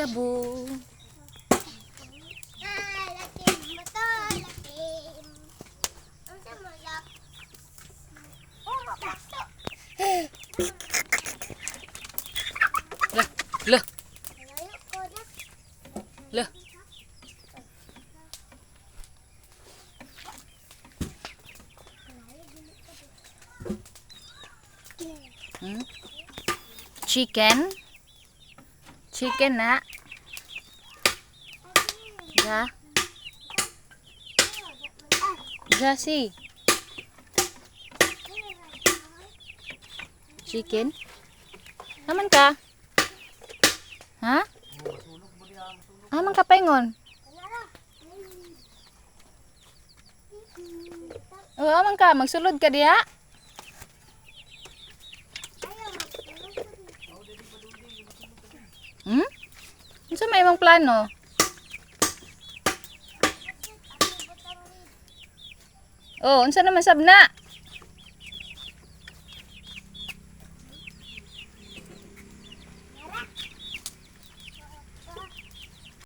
Ah, mapasok. Lah, lah, lah. Hmm? Chicken? Chicken na? Ja? Ja si? Chicken? Naman ka? Ha? Naman ka paingon? Oo, aman ka. Magsulod ka diha. Hmm? Unsa may imong plano? Oh, unsa naman sabna?